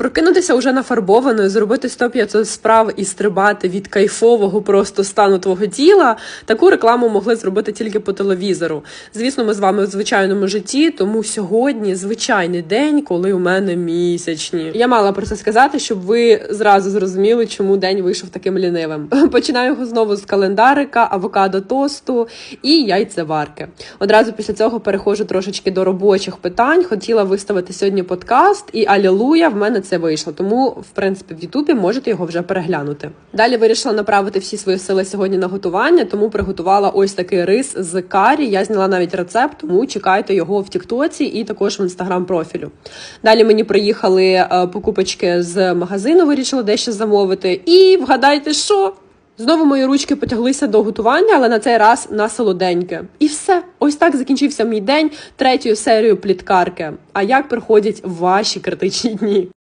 Прокинутися уже нафарбованою, зробити 100-500 справ і стрибати від кайфового просто стану твого тіла. Таку рекламу могли зробити тільки по телевізору. Звісно, ми з вами в звичайному житті, тому сьогодні звичайний день, коли у мене місячні. Я мала про це сказати, щоб ви зразу зрозуміли, чому день вийшов таким лінивим. Починаю його знову з календарика, авокадо тосту і яйцеварки. Одразу після цього переходжу трошечки до робочих питань. Хотіла виставити сьогодні подкаст, і алілуя, в мене це вийшло. Тому, в принципі, в Ютубі можете його вже переглянути. Далі вирішила направити всі свої сили сьогодні на готування, тому приготувала ось такий рис з карі. Я зняла навіть рецепт, тому чекайте його в Тіктоці і також в інстаграм профілю. Далі мені приїхали е, покупочки з магазину, вирішила дещо замовити. І вгадайте, що? Знову мої ручки потяглися до готування, але на цей раз на солоденьке. І все. Ось так закінчився мій день третьою серією пліткарки. А як проходять ваші критичні дні?